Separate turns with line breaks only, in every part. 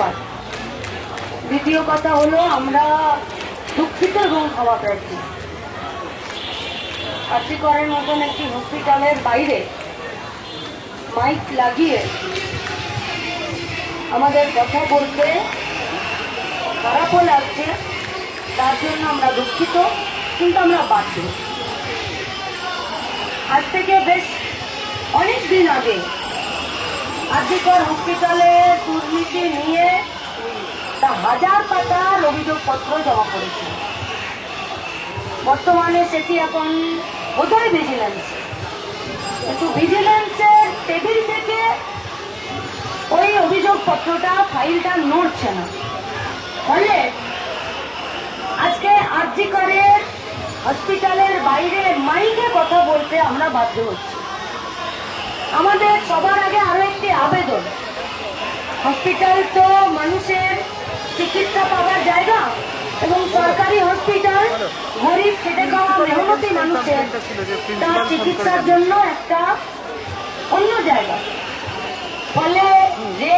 ধন্যবাদ। দ্বিতীয় কথা হলো, আমরা দুঃখিত এবং ক্ষমা প্রার্থী আর্জি করার মতন একটি হসপিটালের বাইরে মাইক লাগিয়ে আমাদের কথা বলতে খারাপও লাগছে, তার জন্য আমরা দুঃখিত, কিন্তু আমরা বাধ্য। আজ থেকে বেশ অনেক দিন আগে আর্জিকর হসপিটালে দুর্নীতি নিয়ে হাজার পাতার অভিযোগপত্র জমা করেছে। বর্তমানে সেটি এখন বোধহয় ভিজিলেন্স কিন্তু ভিজিলেন্সের টেবিল থেকে ওই অভিযোগপত্রটা ফাইলটা নড়ছে না। ফলে আজকে আর্জিকরের হসপিটালের বাইরে মাইকে কথা বলতে আমরা বাধ্য হচ্ছি। আমাদের সবার আগে আরও একটি আবেদন। হসপিটাল তো মানুষের চিকিৎসা পাওয়ার জায়গা এবং সরকারি হসপিটাল গরিব খেটে খাওয়া মেহনতি মানুষের তার চিকিৎসার জন্য একটা অন্য জায়গা। ফলে যে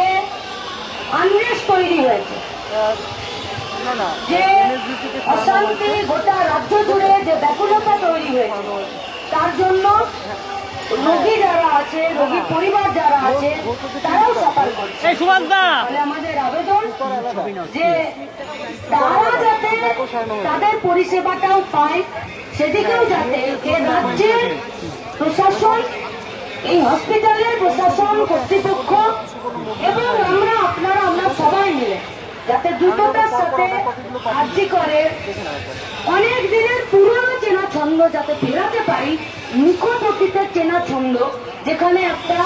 আনরেস তৈরি হয়েছে যে অশান্তি গোটা রাজ্য জুড়ে যে ব্যাকুলতা তৈরি হয়েছে তার জন্য রোগী যারা আছে রোগী পরিবার যারা আছে তারাও সাফার করছে। আমাদের আবেদন যে তারা যাতে তাদের পরিষেবাটাও পায়, সেদিকেও যাতে রাজ্যের প্রশাসন, এই হসপিটালের প্রশাসন, কর্তৃপক্ষ এবং আমরা, আপনারা, আমরা সবাই মিলে যাতে দ্রুততার সাথে আর্জি করে। অনেক দিনের পুরনো চেনা ছন্দ যাতে ফেরাতে পারি মুখোপতিতে চেনা ছন্দ, যেখানে একটা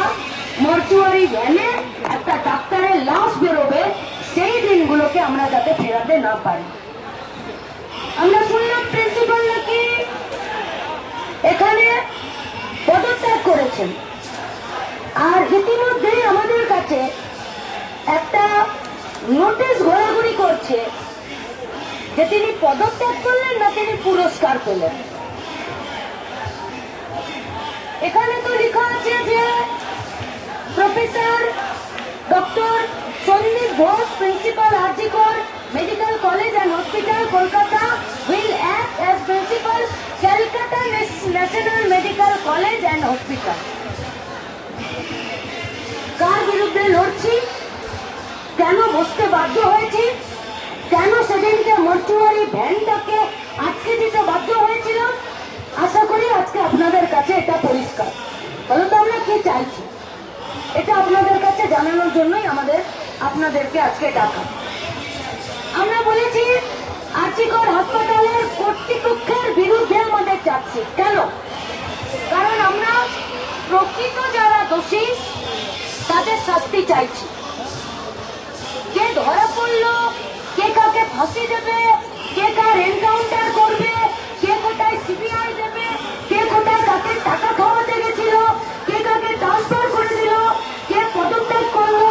মর্চুয়ারি ভ্যানে একটা ডাক্তারের লাশ বেরোবে আমরা যাতে ফেরাতে না পারি। আমরা শুনলাম প্রিন্সিপাল নাকি এখানে পদত্যাগ করেছেন। আর ইতিমধ্যেই আমাদের কাছে একটা নোটিশ ঘোরাঘুরি করছে যে তিনি পদত্যাগ করলেন না তিনি পুরস্কার পেলেন। এখানে তো লেখা আছে যে professor doctor Sandip Ghosh principal RG Kar medical college and hospital Kolkata will act as principal Calcutta national medical college and hospital কার বিরুদ্ধে লড়ছি? কেন বসতে বাধ্য হয়েছি? কেন সেদিনকে মর্চুয়ারি ভ্যানটাকে আটকে দিতে বাধ্য হয়েছিল? আশা করি আজকে আপনাদের কাছে এটা পরিষ্কার। তাহলে আমরা কি চাইছি? এটা আপনাদের কাছে জানানোর জন্যই আমাদের, আপনাদেরকে আজকে ডাকা। আমরা বলেছি, আর্চিকর হাসপাতালের কর্তৃপক্ষের বিরুদ্ধে আমাদের চাচ্ছি কেন? কারণ আমরা প্রকৃত যারা দোষী, তাদের শাস্তি চাইছি। কে ধরা পড়ল, কে কাকে ফাঁসি দেবে, কে কার এনকাউন্টার করবে, কে কোথায় সিবিআই দেবে, কে কোথায় কাকে টাকা খাওয়াতে গেছিল, কে কাকে ট্রান্সফার করে দিল, কে পদত্যাগ করল,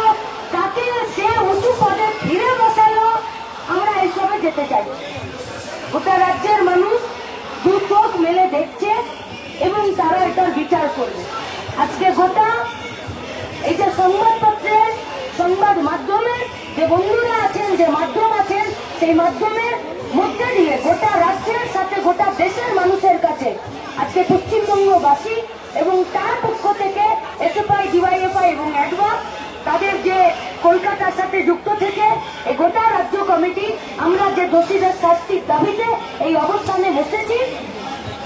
তাকে সে উঁচু পদে ফিরে বসালো, আমরা এসবে যেতে চাই গোটা রাজ্যের মানুষ দু চোখ মেলে দেখছে এবং তারা এটার বিচার করবে। আজকে গোটা এই যে সংবাদপত্রের সংবাদ মাধ্যমে যে বন্ধুরা আছেন, যে মাধ্যম আছেন, সেই মাধ্যমের মধ্যে দিয়ে গোটা রাজ্যের সাথে, গোটা দেশের মানুষের কাছে আজকে পশ্চিমবঙ্গবাসী এবং তার পক্ষ থেকে এসএফআই ডিওয়াইএফআই এবং অ্যাডভা তাদের যে কলকাতার সাথে যুক্ত থেকে এই গোটা রাজ্য কমিটি, আমরা যে দোষীদের শাস্তির দাবিতে এই অবস্থানে বসেছি,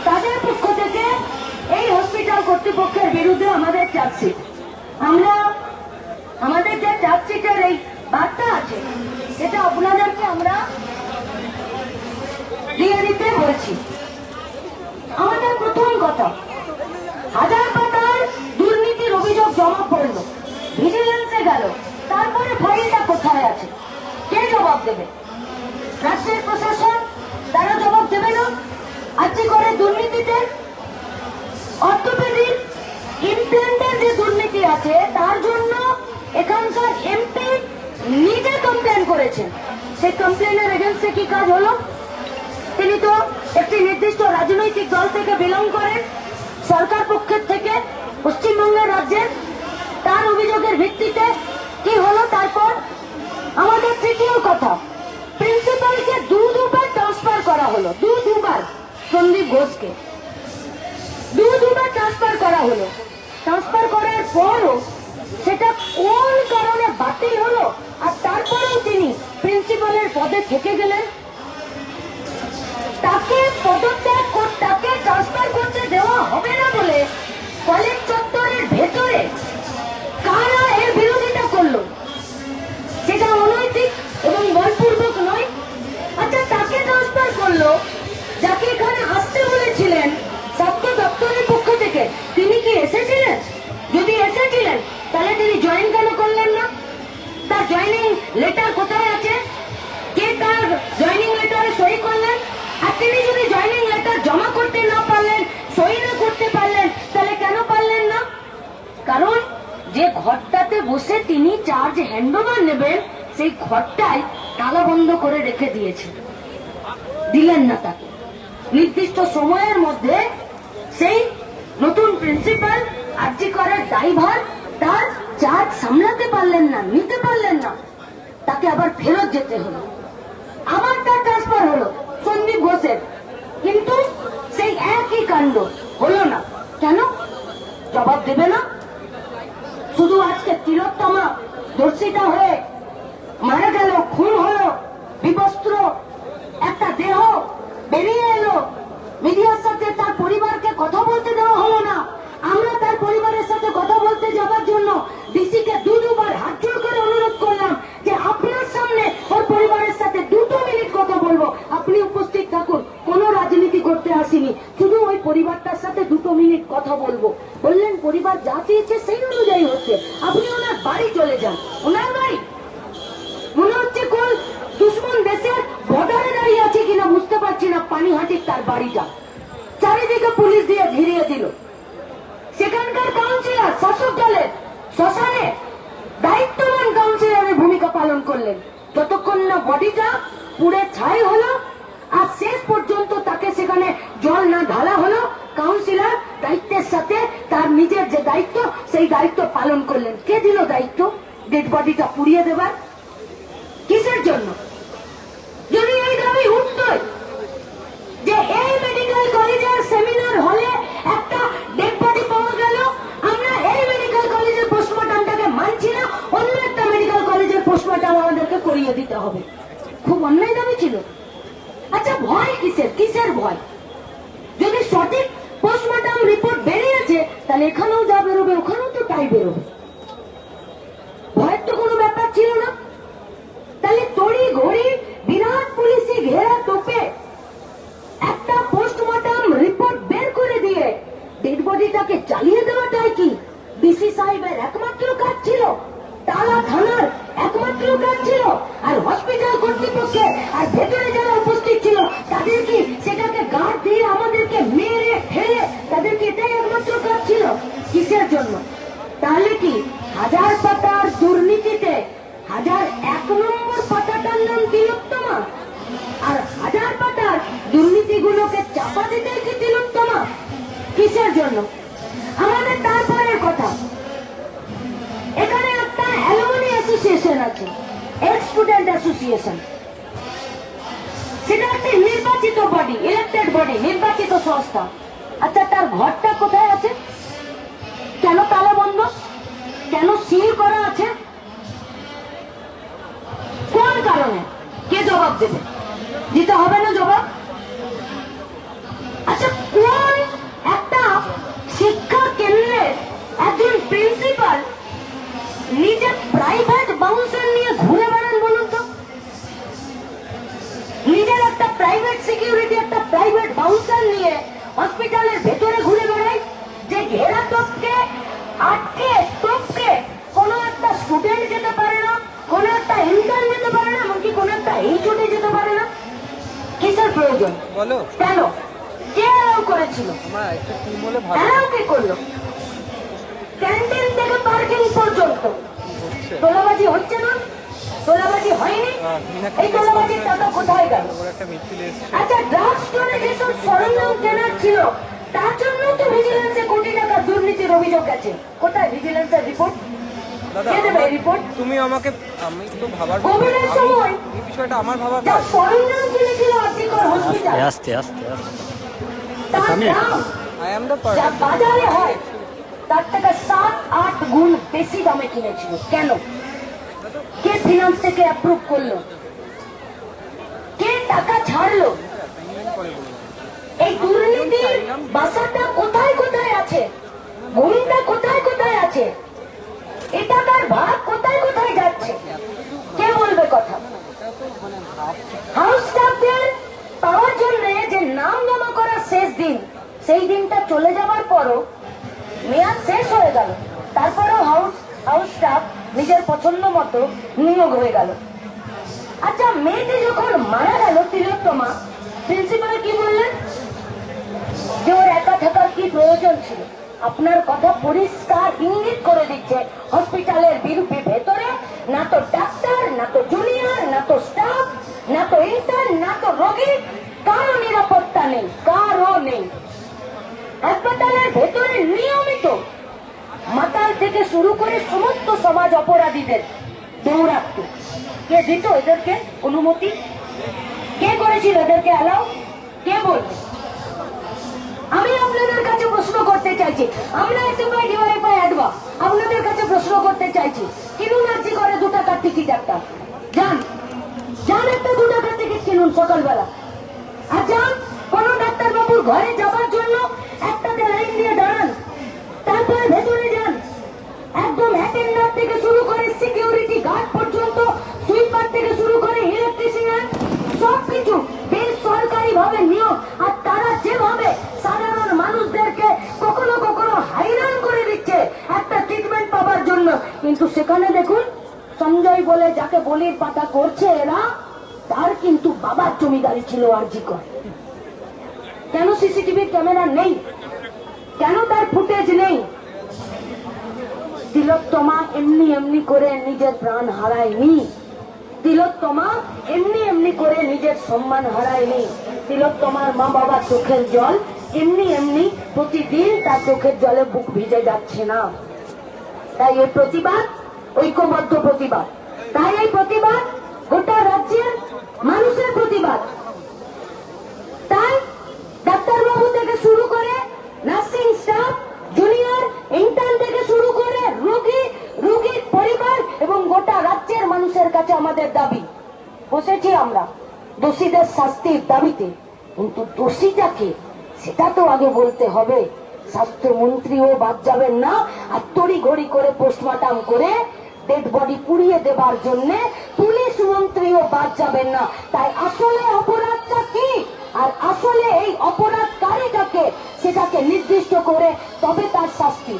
তাদের পক্ষ থেকে এই হসপিটাল কর্তৃপক্ষের বিরুদ্ধে আমাদের চার্জশিট আমরা আমাদের যে চার্জশিটের এই বার্তা আছে, সেটা আপনাদেরকে আমরা দিয়ে দিতে বলছি। আমাদের প্রথম কথা, হাজার পাতার দুর্নীতির অভিযোগ জমা পড়ল ভিজিলেন্সে গেল, তারপরে ফাইলটা কোথায় আছে? কে জবাব দেবে? রাজ্যের প্রশাসন তারা জবাব দেবে না? আজকে করে দুর্নীতিতে অর্থোপেডিক ইমপ্ল্যান্টের যে দুর্নীতি আছে, তার জন্য এখানকার এমপি নিজে কমপ্লেন করেছেন। সেই কমপ্লেনের এগেনস্টে কি কাজ হলো? তিনি তো একটি নির্দিষ্ট রাজনৈতিক দল থেকে বিলং করেন, সরকার পক্ষের থেকে, পশ্চিমবঙ্গের রাজ্যের। তার অভিযোগের ভিত্তিতে কি হলো? তারপর আমাদের কথা প্রিন্সিপালকে দু দুবার ট্রান্সফার করা হলো দু দুবার সন্দীপ ঘোষকে। দু দুবার ট্রান্সফার করা হলো। ট্রান্সফার করার পরও সেটা কোন কারণে বাতিল হলো আর তারপরেও তিনি প্রিন্সিপালের পদে থেকে গেলেন। তাকে পদত্যাগ তাকে ট্রান্সফার করতে দেওয়া হবে না বলে কলেজ চত্বরের ভেতরে বসে তিনি চার্জ হ্যান্ডওভার নেবেন, সেই ঘরটাই তালা বন্ধ করে রেখে দিয়েছিল। দিলেন না তাকে। নির্দিষ্ট সময়ের মধ্যে সেই নতুন প্রিন্সিপাল আর্জি করার ড্রাইভার তার চার্জ সামলাতে পারলেন না, নিতে পারলেন না। তাকে আবার ফেরত যেতে হলো। আবার তার ট্রান্সফার হলো সন্দীপ ঘোষের। কিন্তু সেই একই কাণ্ড হলো না। কেন? জবাব দেবে না? শুধু আজকে তিলোত্তমা দর্শিতা হয়ে মারা গেল খুন হলো বিবস্ত্র একটা দেহ বেরিয়ে এলো মিডিয়ার সাথে তার পরিবারকে কথা বলতে দেওয়া হলো না আমরা তার পরিবারের সাথে কথা বলতে যাওয়ার জন্য ডিসিকে দু দুবার হাত জোর করে অনুরোধ করলাম যে আপনার সামনে ওর পরিবারের সাথে দুটো মিনিট কথা বলব আপনি উপস্থিত থাকুন কোনো রাজনীতি করতে আসিনি শুধু ওই পরিবারটার সাথে দুটো মিনিট কথা বলব বললেন পরিবার যা চেয়েছে সেই অনুযায়ী হচ্ছে আপনি ওনার বাড়ি চলে যান ওনার বাড়ি মনে হচ্ছে কোন দুশ্মন দেশের বর্ডারে দাঁড়িয়ে আছে কিনা বুঝতে পারছি না পানিহাটির তার বাড়িটা। চারিদিকে পুলিশ দিয়ে ঘিরিয়ে দিল। সেখানকার কাউন্সিলর শাসক দলের শ্মশানে দায়িত্ববান কাউন্সিলরের ভূমিকা পালন করলেন। যতক্ষণ না বডিটা পুড়ে ছাই হলো, আর শেষ পর্যন্ত তাকে সেখানে জল না ঢালা হলো কাউন্সিলর দায়িত্বের সাথে তার নিজের যে দায়িত্ব, সেই দায়িত্ব পালন করলেন। কে দিল দায়িত্ব? ডেড বডিটা পুড়িয়ে দেবার। কিসের জন্য যদি এই দাবি উঠতই যে এই মেডিকেল কলেজের সেমিনার হলে একটা ডেড বডি পাওয়া গেল আমরা এই মেডিকেল কলেজের পোস্টমর্টমটাকে মানছি না অন্য একটা মেডিকেল কলেজের পোস্টমর্টম আমাদেরকে করিয়ে দিতে হবে খুব অন্যায় দাবি ছিল আচ্ছা ভয় কিসের কিসের ভয় যদি সঠিক পোস্টমর্টম রিপোর্ট বেরিয়েছে তাহলে এখানেও যা বেরোবে ওখানেও তো তাই বেরোবে ভয়ের তো কোনো ব্যাপার ছিল না তাহলে তড়ি ঘড়ি বিরাট পুলিশি ঘেরা টোপে একটা পোস্টমর্টম রিপোর্ট বের করে দিয়ে ডেড বডিটাকে চালিয়ে দেওয়াটাই কি ডিসি সাহেবের একমাত্র কাজ ছিল টালা থানার একমাত্র কাজ ছিল আর হসপিটাল কর্তৃপক্ষে আর ভেতরে যারা উপস্থিত ছিল তাদের কি সেটাকে গার্ড দিয়ে আমাদেরকে মেরে ফেলে তাদেরকে এটাই একমাত্র কাজ ছিল কিসের জন্য তাহলে কি হাজার পাতার দুর্নীতিতে হাজার এক নম্বর পাতাটার নাম তিলোত্তমা আর হাজার দুর্নীতিগুলোকে চাপা দিতে কি কিসের জন্য? আমাদের তারপরের কথা। এখানে একটা অ্যাসোসিয়েশন আছে, এক্স স্টুডেন্ট অ্যাসোসিয়েশন। সেটা নির্বাচিত বডি ইলেক্টেড বডি নির্বাচিত সংস্থা। আচ্ছা তার ঘরটা কোথায় আছে? কেন তালা বন্ধ? কেন সিল করা আছে? কোন কারণে? কে জবাব দেবে? দিতে হবে না জবাব আচ্ছা কোন একটা শিক্ষা কেন্দ্রের একজন প্রিন্সিপাল নিজের প্রাইভেট বাউন্সার নিয়ে ঘুরে বেড়ান বলুন তো? নিজের একটা প্রাইভেট সিকিউরিটি একটা প্রাইভেট বাউন্সার নিয়ে হসপিটালের ভেতরে ঘুরে বেড়ায় যে ঘেরা টপকে আটকে টপকে কোনো একটা স্টুডেন্ট যেতে পারে না, কোনো একটা ইন্টার্ন যেতে পারে না, এমনকি কোনো একটা এইচওডি যেতে পারে না। কিসের প্রয়োজন?
বলো।
কেন? কে এলাও করেছিল? এলাও কে করল? ক্যান্টিন থেকে পার্কিং পর্যন্ত। তোলাবাজি হচ্ছে না? তোলাবাজি হয়নি? এই তোলাবাজির টাকা কোথায় গেল? আচ্ছা ড্রাগ স্টোরে যেসব সরঞ্জাম কেনার ছিল তার জন্য তো ভিজিলেন্সে কোটি টাকা দুর্নীতির অভিযোগ আছে কোথায়? ভিজিলেন্সের রিপোর্ট
দাদা
কে দেবে
আমার-
রিপোর্ট
তুমি আমাকে আমি তো ভাবার এই বিষয়টা আমার ভাবার
আস্তে আস্তে আস্তে
আই এম দ্য
বাজারে হয় তার থেকে সাত আট গুণ বেশি দামে কিনেছিল। কেন? কে ফিনান্স থেকে অ্যাপ্রুভ করল? কে টাকা ছাড়লো? এই দুর্নীতির বাসাটা কোথায় কোথায় আছে? ভূমিটা কোথায় কোথায় আছে? এটা তার কোথায় কোথায় যাচ্ছে? কে বলবে কথা? হাউস স্টাফদের পাওয়ার জন্য যে নাম জমা করার শেষ দিন, সেই দিনটা চলে যাওয়ার পরও মেয়াদ শেষ হয়ে গেল। তারপরেও হাউস হাউস স্টাফ নিজের পছন্দ মতো নিয়োগ হয়ে গেল। আচ্ছা মেয়েটি যখন মারা গেল, তিলোত্তমা প্রিন্সিপাল কি বললেন? যে ওর একা থাকার কি প্রয়োজন ছিল? আপনার কথা পরিষ্কার ইঙ্গিত করে দিচ্ছে। হসপিটালের বিরুদ্ধে ভেতরে, না তো ডাক্তার, না তো জুনিয়র না তো স্টাফ না তো ইন্টার্ন না তো রোগী, কারও নিরাপত্তা নেই, কারও নেই। হাসপাতালের ভেতরে নিয়মিত মাতাল থেকে শুরু করে সমস্ত সমাজ অপরাধীদের দৌড়াত্ম কে দিত এদেরকে অনুমতি? কে করেছিল এদেরকে অ্যালাউ কে বলবে? আমি আপনাদের কাছে প্রশ্ন করতে চাইছি। আমরা এসএমআই ডিওয়াইফাই অ্যাডভা আপনাদের কাছে প্রশ্ন করতে চাইছি, কিনুন আর্জি করে দু টাকার টিকিট একটা। যান যান একটা দু টাকার টিকিট কিনুন সকালবেলা। আর যান, কোন ডাক্তার বাবুর ঘরে যাবার জন্য একটাতে লাইন দিয়ে দাঁড়ান। তারপরে ভেতরে যান। একদম অ্যাটেন্ডার থেকে শুরু করে সিকিউরিটি গার্ড পর্যন্ত সুইপার থেকে শুরু করে ইলেকট্রিশিয়ান সবকিছু বেসরকারি ভাবে নিয়োগ আর তারা যেভাবে সাধারণ মানুষদেরকে কখনো কখনো হাইরান করে দিচ্ছে একটা ট্রিটমেন্ট পাওয়ার জন্য কিন্তু সেখানে দেখুন, সঞ্জয় বলে যাকে বলির পাতা করছে এরা, তার কিন্তু বাবার জমিদারি ছিল আরজি কর। কেন সিসিটিভি ক্যামেরা নেই? কেন তার ফুটেজ নেই? তিলোত্তমা এমনি এমনি করে নিজের প্রাণ হারায়নি। তিলোত্তমা এমনি এমনি করে নিজের সম্মান হারায়নি। তিলোত্তমার মা বাবা চোখের জল এমনি এমনি প্রতিদিন তার চোখের জলে বুক ভিজে যাচ্ছে না। তাই এই প্রতিবাদ, ঐক্যবদ্ধ প্রতিবাদ। তাই এই প্রতিবাদ গোটা রাজ্যের মানুষের প্রতিবাদ। তাই ডাক্তারবাবু থেকে শুরু করে নার্সিং স্টাফ, জুনিয়র ইন্টার্ন থেকে শুরু করে রোগী, রোগীর পরিবার এবং গোটা রাজ্যের মানুষের কাছে আমাদের দাবি। বসেছি আমরা দোষীদের শাস্তির দাবিতে। কিন্তু দোষীটাকে সেটা তো আগে বলতে হবে। স্বাস্থ্যমন্ত্রীও বাদ যাবেন না। আর তড়ি ঘড়ি করে পোস্টমর্টম করে ডেড বডি পুড়িয়ে দেবার জন্য পুলিশ মন্ত্রীও বাদ যাবেন না। তাই আসলে অপরাধটা কি? আর আসলে এই অপরাধকারীটাকে সেটাকে নির্দিষ্ট করে তবে তার শাস্তি।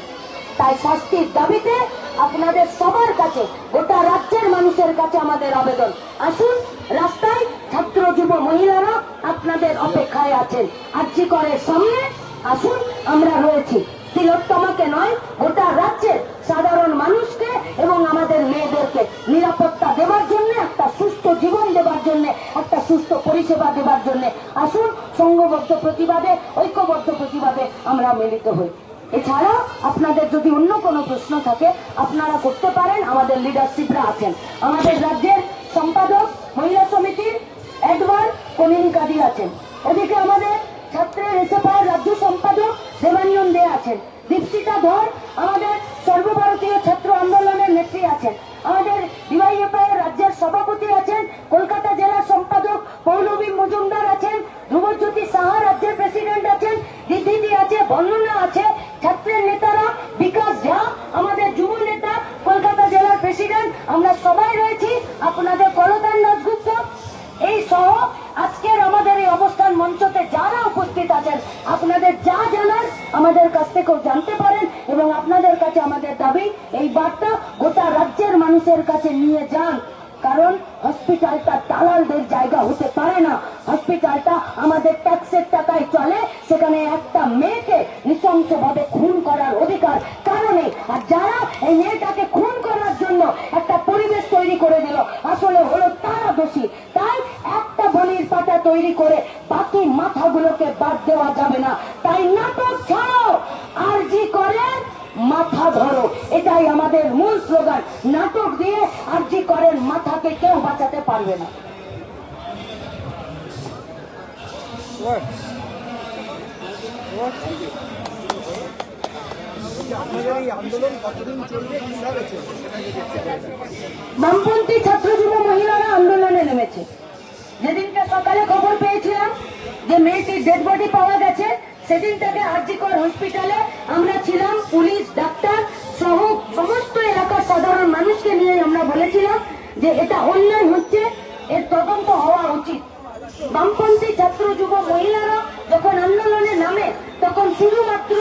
তাই শাস্তির দাবিতে আপনাদের সবার কাছে, গোটা রাজ্যের মানুষের কাছে আমাদের আবেদন। আসুন, রাস্তায় ছাত্র যুব মহিলারা আপনাদের অপেক্ষায় আছেন। আর্জি করের সামনে, আসুন। আমরা রয়েছি। তিলোত্তমাকে নয়, গোটা রাজ্যের সাধারণ মানুষকে এবং আমাদের মেয়েদেরকে নিরাপত্তা দেওয়ার জন্য, একটা সুস্থ জীবন দেওয়ার জন্য, একটা সুস্থ পরিষেবা দেওয়ার জন্য আসুন, সংঘবদ্ধ প্রতিবাদে, ঐক্যবদ্ধ প্রতিবাদে আমরা মিলিত হই। এছাড়া আপনাদের যদি অন্য কোনো প্রশ্ন থাকে, আপনারা করতে পারেন, আমাদের লিডারশিপরা আছেন। আমাদের রাজ্যের সম্পাদক, মহিলা সমিতির এডওয়ার্ড কমিউনিকাদি আছেন। এদিকে আমাদের ছাত্রের এসএফআই রাজ্য সম্পাদক দেবানিয়ন দে আছেন দীপশিতা ধর আমাদের সর্বভারতীয় ছাত্র আন্দোলনের নেত্রী আছেন। আমাদের ডিওয়াইএফআই রাজ্যের সভাপতি আছেন। কলকাতা জেলা সম্পাদক পৌলবী মজুমদার আছেন। ধ্রুবজ্যোতি সাহা রাজ্যের প্রেসিডেন্ট আছেন। দিদি আছে বর্ণনা আছে। ছাত্রের নেতারা বিকাশ ঝা আমাদের যুব নেতা কলকাতা জেলার প্রেসিডেন্ট আমরা সবাই রয়েছি আপনাদের কলতান দাসগুপ্ত এই সহ আজকের আমাদের এই অবস্থান মঞ্চতে যারা উপস্থিত আছেন আপনাদের যা জানার আমাদের কাছ থেকেও জানতে পারেন এবং আপনাদের কাছে আমাদের দাবি, এই বার্তা গোটা রাজ্যের মানুষের কাছে নিয়ে যান। কারণ হসপিটালটা দালালদের জায়গা হতে পারে না। হসপিটালটা আমাদের ট্যাক্সের টাকায় চলে, সেখানে একটা মেয়েকে নৃশংসভাবে খুন করার অধিকার কারণে আর যারা এই মেয়েটাকে খুন করার জন্য একটা পরিবেশ তৈরি করে দিল, আসলে হলো তারা দোষী। তাই একটা বলির পাতা তৈরি করে বাকি মাথাগুলোকে বাদ দেওয়া যাবে না তাই নাটক ছাড়ো আর জি করে মাথা ধরো এটাই আমাদের মূল স্লোগান পারবে না
What? What?
আপনাদের এই আন্দোলন কতদিন চলবে কীভাবে চলবে সেটা যদি একটু বলেন।
বামপন্থী ছাত্র যুব মহিলারা আন্দোলনে নেমেছে। যেদিনকে সকালে খবর পেয়েছিলাম যে মেয়েটির ডেড বডি পাওয়া গেছে সেদিন থেকে আরজিকর হসপিটালে আমরা ছিলাম, পুলিশ, ডাক্তার সহ সমস্ত এলাকার সাধারণ মানুষকে নিয়ে আমরা বলেছিলাম যে এটা অন্যায় এর তদন্ত হওয়া উচিত। বামপন্থী ছাত্র যুব মহিলারা যখন আন্দোলনে নামে, তখন শুধুমাত্র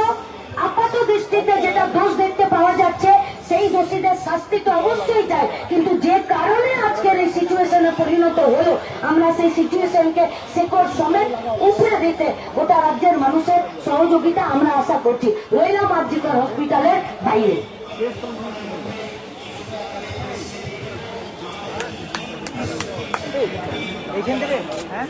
আপাত দৃষ্টিতে যেটা দোষ দেখতে পাওয়া যাচ্ছে, সেই দোষীদের শাস্তি তো অবশ্যই চাই। কিন্তু যে কারণে আজকের এই সিচুয়েশনে পরিণত হলো, আমরা সেই সিচুয়েশনকে শেকড় সমেত উপরে দিতে গোটা রাজ্যের মানুষের সহযোগিতা আমরা আশা করছি। রইলাম আর্জিকর হসপিটালের বাইরে।
এইখান থেকে? হ্যাঁ?